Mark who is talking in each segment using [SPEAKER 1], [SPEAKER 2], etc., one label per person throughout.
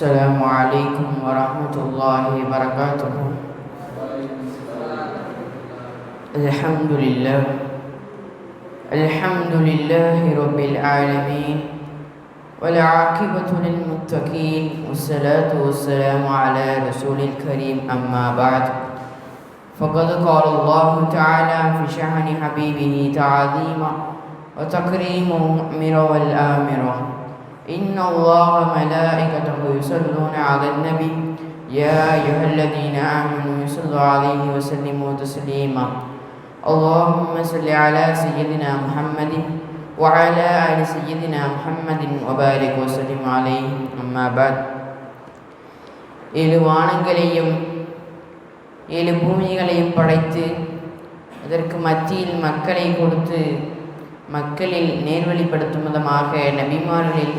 [SPEAKER 1] السلام عليكم ورحمة الله وبركاته. الحمد لله. الحمد لله رب العالمين. والعاقبة للمتقين. والصلاة والسلام على رسول الكريم. أما بعد. فقد قال الله تعالى في شأن حبيبه تعظيما وتكريمه مؤمرا والآمرا. إن الله ملائكته يصلون على النبي يا أيها الذين آمنوا يصلوا عليه وسلموا تسليما اللهم صل على سيدنا محمد وعلى آل سيدنا محمد وبارك وسلم عليه أما بعد ஏழு வானங்களையும் ஏழு பூமிகளையும் படைத்து அதற்கு மத்தியில் மக்களை கொடுத்து மக்களில் நேர்வழிப்படுத்தும் விதமாக நபிமார்களில்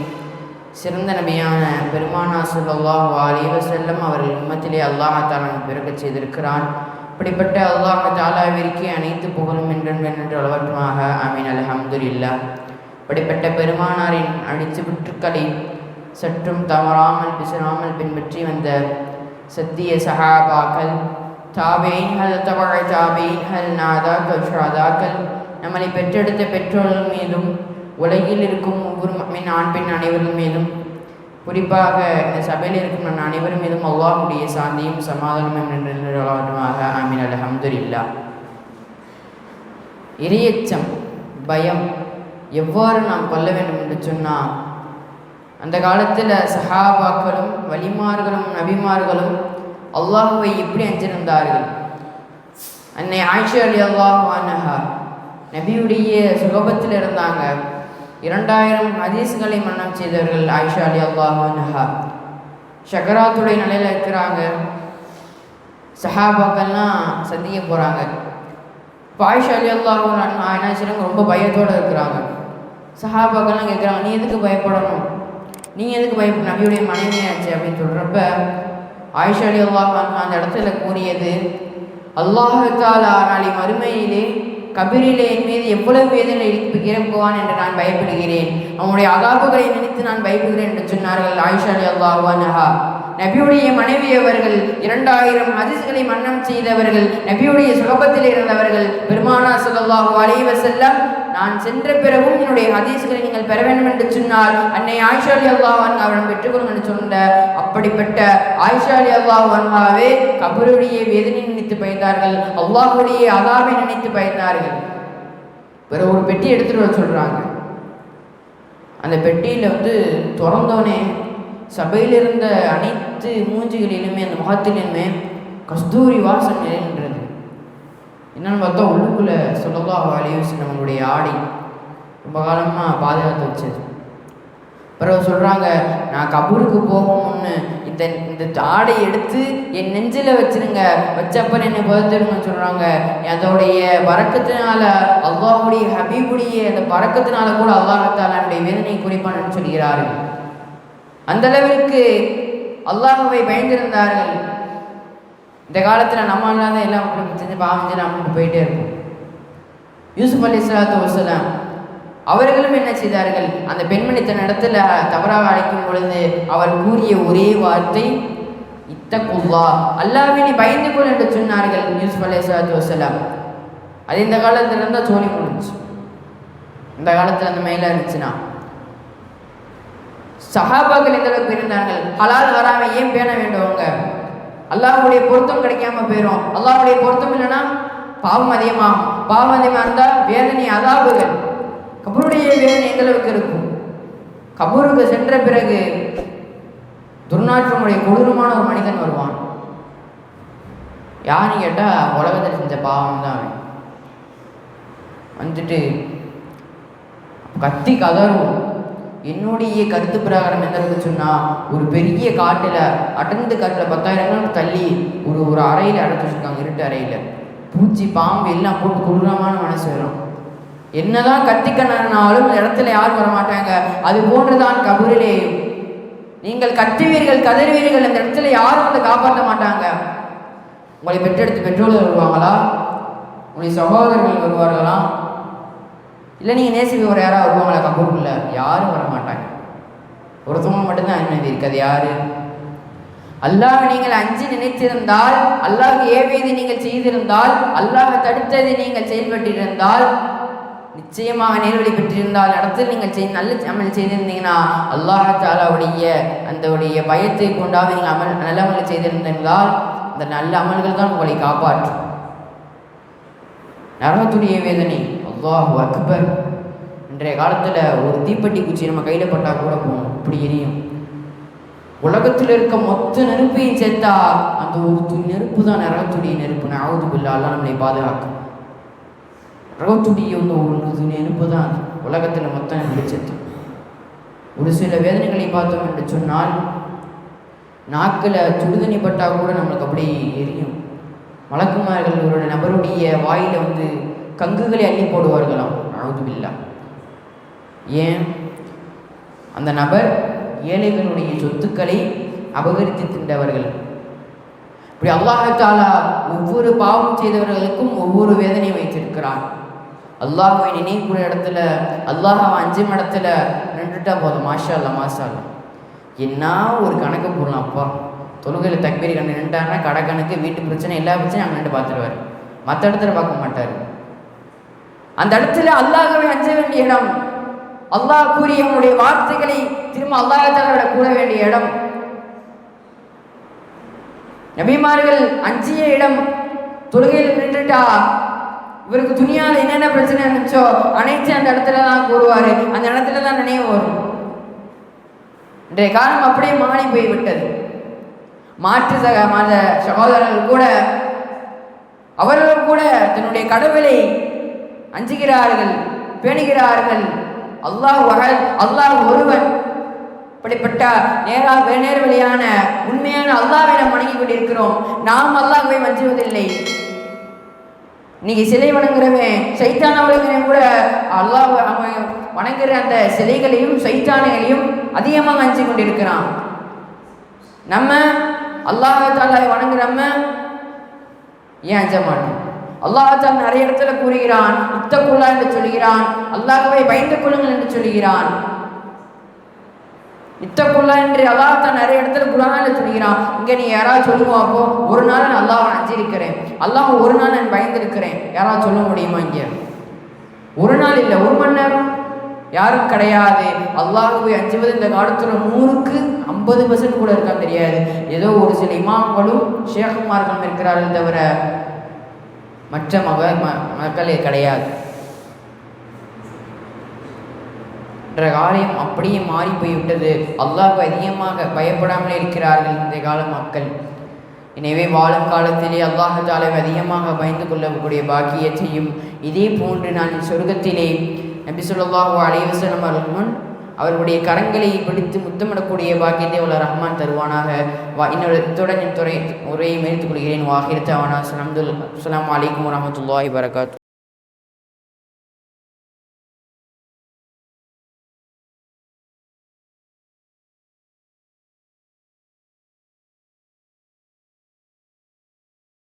[SPEAKER 1] சிறந்த நபியான பெருமானா ஸல்லல்லாஹு அலிவ செல்லம் அவர்கள் உம்மத்திலே அல்லாஹ் தாலான் பிறக்கச் செய்திருக்கிறான். இப்படிப்பட்ட அல்லாஹ் தாலாவிற்கு அனைத்து புகழும் என்றும் என்று அளவற்றுமாக அமீன் அலஹம்துல்லா இப்படிப்பட்ட பெருமானாரின் அடிச்சு விற்றுக்களை சற்றும் தவறாமல் பிசராமல் பின்பற்றி வந்த சத்திய சஹாபாக்கள் தாபேன்கள் தவழ தாபேன்கள் நாதாக்கள் ஷாதாக்கள் நம்மளை பெற்றெடுத்த பெற்றோர்கள் மீதும் உலகில் இருக்கும் ஒவ்வொரு மீன் ஆண் பெண் அனைவரும் மீதும் குறிப்பாக இந்த சபையில் இருக்கும் நான் அனைவரும் மீதும் அல்லாஹுடைய சாந்தியும் சமாதானமும் நின்றுமாக ஆமீன். அலஹம்துல்லா இரையச்சம் பயம் எவ்வாறு நாம் கொள்ள வேண்டும் என்று சொன்னால் அந்த காலத்தில் சஹாபாக்களும் வலிமார்களும் நபிமார்களும் அல்லாஹுவை எப்படி அஞ்சிருந்தார்கள்? அன்னை ஆயிஷா அலி அல்லாஹ் நபியுடைய சுகபத்தில் இருந்தாங்க. இரண்டாயிரம் ஹதீஸ்களை மன்னம் செய்தவர்கள் ஆயிஷா அலி அல்லாஹா அனஹா. ஷகராத்துடைய நிலையில் இருக்கிறாங்க. சஹாபாக்கள்லாம் சந்திக்க போகிறாங்க இப்போ ஆயிஷா அலி அல்லாஹு அன்ஹா என்ன செய்றாங்க? ரொம்ப பயத்தோடு இருக்கிறாங்க. சஹாபாக்கள்லாம் கேட்குறாங்க நீ எதுக்கு பயப்படணும்? நீ எதுக்கு பயப்பட நபியுடைய மனைவியாச்சு அப்படின்னு சொல்கிறப்ப ஆயிஷா அலி அல்லாஹ் அந்த இடத்துல கூறியது அல்லாஹால ஆனால் மறுமையிலே கபிரிலே என் மீது எவ்வளவு வேதனை போவான் என்று நான் பயப்படுகிறேன். அவனுடைய அகாபுகளை நினைத்து நான் பயப்படுகிறேன் என்று சொன்னார்கள் ஆயிஷா அலி அல்லாஹா நபியுடைய மனைவி அவர்கள் இரண்டாயிரம் ஹதீஸ்களை மன்னம் செய்தவர்கள் நபியுடைய சுலபத்தில் இருந்தவர்கள் பெருமானா சுல்லாஹு அலைவ செல்லம் நான் சென்ற பிறகும் என்னுடைய ஹதீஸ்களை நீங்கள் பெற வேண்டும் என்று சொன்னால் அன்னை ஆயிஷா அலி அல்லாஹ் அவரிடம் பெற்றுக்கொள்ளும் என்று சொன்ன அப்படிப்பட்ட ஆயிஷா அலி அல்லாஹ் அன்ஹாவே கபருடைய வேதனை நினைத்து பயந்தார்கள். அல்லாஹுடைய அதாவை நினைத்து பயந்தார்கள். வேற ஒரு பெட்டி எடுத்துட்டு வர சொல்றாங்க. அந்த பெட்டியில் வந்து திறந்தோடனே சபையில் இருந்த அனைத்து மூஞ்சிகளிலுமே அந்த முகத்திலுமே கஸ்தூரி வாசம் நிலைன்றது என்னன்னு பார்த்தா உள்ளுக்குள்ளே சொல்லதா அலையூசி நம்மளுடைய ஆடை ரொம்ப காலமாக பாதுகாத்து வச்சது. பிறகு சொல்கிறாங்க நான் கபூருக்கு போகணும்னு இந்த இந்த ஆடை எடுத்து என் நெஞ்சில் வச்சிருங்க. வச்சப்பன் என்னை புதத்திருங்கன்னு சொல்கிறாங்க அதோடைய பறக்கத்தினால அல்லாஹுடைய ஹபீபுடைய அந்த பறக்கத்தினால கூட அல்லாஹத்தால் என்னுடைய வேதனை குறிப்பான்னு சொல்கிறார்கள். அந்த அளவிற்கு அல்லாஹுவை பயந்திருந்தார்கள். இந்த காலத்தில் நம்ம தான் எல்லாம் செஞ்சு பாவம் செஞ்சு நம்மளுக்கு போயிட்டே இருக்கும் யூசுப் அலி இஸ்லாத்து வசலாம் அவர்களும் என்ன செய்தார்கள்? அந்த பெண்மணி தன் இடத்துல தவறாக அழைக்கும் பொழுது அவள் கூறிய ஒரே வார்த்தை இத்தகுல்லா நீ பயந்து கொள் என்று சொன்னார்கள் யூஸ் அலி இஸ்லாத்து வசலாம் அது இந்த காலத்தில் இருந்தால் சோழி முடிஞ்சு இந்த காலத்தில் அந்த மயிலாக இருந்துச்சுன்னா. சஹாபாக்கள் எந்த அளவுக்கு இருந்தார்கள் ஹலால் வராமல் ஏன் பேண வேண்டும் அவங்க? அல்லாஹுடைய பொருத்தம் கிடைக்காம போயிடும் அல்லாஹுடைய பொருத்தம் இல்லைன்னா பாவம் அதிகமாகும். பாவம் அதிகமாக இருந்தால் வேதனை அதாபுகள். கபருடைய வேதனை எந்த அளவுக்கு இருக்கும்? கபூருக்கு சென்ற பிறகு துர்நாற்றமுடைய கொடூரமான ஒரு மனிதன் வருவான். யாருன்னு கேட்டால் உலகத்தில் செஞ்ச பாவம் தான் அவன். வந்துட்டு கத்தி கதறும். என்னுடைய கருத்து பிரகாரம் எந்த சொன்னால் ஒரு பெரிய காட்டில் அடர்ந்து காட்டில் பத்தாயிரம் கிலோமீட்டர் தள்ளி ஒரு ஒரு அறையில் அடைச்சி வச்சுருக்காங்க இருட்டு அறையில். பூச்சி பாம்பு எல்லாம் போட்டு கொடூரமான மனசு வரும். என்னதான் கத்திக்கனாலும் இடத்துல யாரும் வர மாட்டாங்க அது போன்றுதான் கபூரிலேயும். நீங்கள் கத்துவீர்கள் கதறுவீர்கள் அந்த இடத்துல யாரும் வந்து காப்பாற்ற மாட்டாங்க. உங்களை பெற்றெடுத்து பெற்றோர்கள் வருவாங்களா? உங்களுடைய சகோதரர்கள் வருவார்களா? இல்லை நீங்கள் நேசிப்பவர் யாராவது வருவாங்களா கபூருக்குள்ள? யாரும் வர மாட்டாங்க ஒருத்தவங்க மட்டும்தான் அனுமதி இருக்குது அது யார்? அல்லாஹ் நீங்கள் அஞ்சு நினைத்திருந்தால் அல்லாஹ் ஏவியதை நீங்கள் செய்திருந்தால் அல்லாஹ் தடுத்ததை நீங்கள் செயல்பட்டிருந்தால் நிச்சயமாக நேர்வழி பெற்றிருந்தால் இடத்தில் நீங்கள் செய் நல்ல அமல் செய்திருந்தீங்கன்னா அல்லாஹாலாவுடைய அந்த உடைய பயத்தை கொண்டாக நீங்கள் அமல் நல்ல அமல் செய்திருந்தால் அந்த நல்ல அமல்கள் தான் உங்களை காப்பாற்றும். நரகத்துடைய வேதனை அல்லாஹ் அக்பர். இன்றைய காலத்தில் ஒரு தீப்பெட்டி குச்சி நம்ம கையில் பட்டால் கூட போகும் இப்படி எரியும். உலகத்தில் இருக்க மொத்த நெருப்பையும் சேர்த்தா அந்த ஒரு நெருப்பு தான் நரகத்துடைய நெருப்பு நாவது பில்லாலாம் நம்மளை பாதுகாக்கும். நரகத்துடைய வந்து ஒரு துணி நெருப்பு தான் உலகத்தில் மொத்தம் வெளிச்சத்து ஒரு சில வேதனைகளை பார்த்தோம் என்று சொன்னால் நாக்கில் சுடுதண்ணி பட்டால் கூட நம்மளுக்கு அப்படியே எரியும். வழக்குமார்கள் ஒரு நபருடைய வாயில் வந்து கங்குகளை அள்ளி போடுவார்களாம். அழுது ஏன்? அந்த நபர் ஏழைகளுடைய சொத்துக்களை அபகரித்து தின்றவர்கள் இப்படி அல்லாஹாலா ஒவ்வொரு பாவம் செய்தவர்களுக்கும் ஒவ்வொரு வேதனையை வைத்திருக்கிறான். அல்லாஹுவை நினைக்கூடிய இடத்துல அல்லாஹாவை அஞ்சு இடத்துல நின்றுட்டா போதும். மாஷா இல்லை மாஷா இல்லை என்ன ஒரு கணக்கு போடலாம் அப்பா. தொழுகையில் தக்பீர் கண்ணு நின்றாருன்னா கடை கணக்கு வீட்டு பிரச்சனை எல்லா பிரச்சனையும் அங்கே நின்று பார்த்துருவார். மற்ற இடத்துல பார்க்க மாட்டார். அந்த இடத்துல அல்லாஹாவை அஞ்ச வேண்டிய இடம். அல்லாஹ் கூறிய அவனுடைய வார்த்தைகளை திரும்ப அல்லாஹாலோட கூற வேண்டிய இடம். நபிமார்கள் அஞ்சிய இடம். தொழுகையில் நின்றுட்டா இவருக்கு துணியால் என்னென்ன பிரச்சனை இருந்துச்சோ அனைத்து அந்த இடத்துல தான் கூறுவாரு. அந்த இடத்துல தான் நினைவு வரும். இன்றைய காலம் அப்படியே மாறி போய்விட்டது. மாற்று சக மாத சகோதரர்கள் கூட அவர்கள் கூட தன்னுடைய கடவுளை அஞ்சுகிறார்கள் பேணுகிறார்கள். அல்லாஹ் வகல் அல்லாஹ் ஒருவன். இப்படிப்பட்ட நேரா நேர்வழியான உண்மையான அல்லாவிடம் வணங்கி கொண்டிருக்கிறோம். நாம் அல்லாஹ்வை வஞ்சுவதில்லை. இன்னைக்கு சிலை வணங்குறவன் சைத்தான வணங்குறவன் கூட அல்லாஹ் அவன் வணங்குற அந்த சிலைகளையும் சைத்தானைகளையும் அதிகமாக அஞ்சு கொண்டிருக்கிறான். நம்ம அல்லாஹ் வணங்குறம்ம நம்ம ஏன் அஞ்ச மாட்டோம் அல்லாஹால் நிறைய இடத்துல கூறுகிறான் உத்தக்குள்ளா என்று சொல்கிறான் அல்லாஹ்வை பயந்து கொள்ளுங்கள் என்று சொல்கிறான் இத்தக்குள்ளா என்று தான் நிறைய இடத்துல குரானில் சொல்கிறான் இங்கே நீ யாராவது சொல்லுவோம் அப்போ ஒரு நாள் நான் அல்லாஹ் அஞ்சிருக்கிறேன் அல்லாஹ் ஒரு நாள் நான் பயந்திருக்கிறேன். யாராவது சொல்ல முடியுமா இங்கே? ஒரு நாள் இல்லை ஒரு மணி நேரம். யாரும் கிடையாது. அல்லாஹுவை அஞ்சுவது இந்த காலத்தில் நூறுக்கு ஐம்பது பர்சன்ட் கூட இருக்கான்னு தெரியாது. ஏதோ ஒரு சில இமாம்களும் ஷேகுமார்களும் இருக்கிறார்கள் தவிர மற்ற மக ம- மக்களே கிடையாது. என்ற காரியம் அப்படியே மாறி போய்விட்டது. அல்லாஹ் அதிகமாக பயப்படாமலே இருக்கிறார்கள் இந்த கால மக்கள். எனவே வாழும் காலத்திலே அல்லாஹ் தாலாவை அதிகமாக பயந்து கொள்ளக்கூடிய பாக்கியத்தையும் இதே போன்று நான் சொர்க்கத்திலே நபி சொல்லாஹு அலைவசனம் அவர்கள் முன் அவர்களுடைய கரங்களை பிடித்து முத்தமிடக்கூடிய பாக்கியத்தை உள்ள ரஹ்மான் தருவானாக. வா இன்னொரு இத்துடன் என் துறை உரையை மேற்கொள்கிறேன் வாஹிரத்தாவானா அஸ்லாம் அலைக்கும் வரமத்துல்லாஹி வரகாத்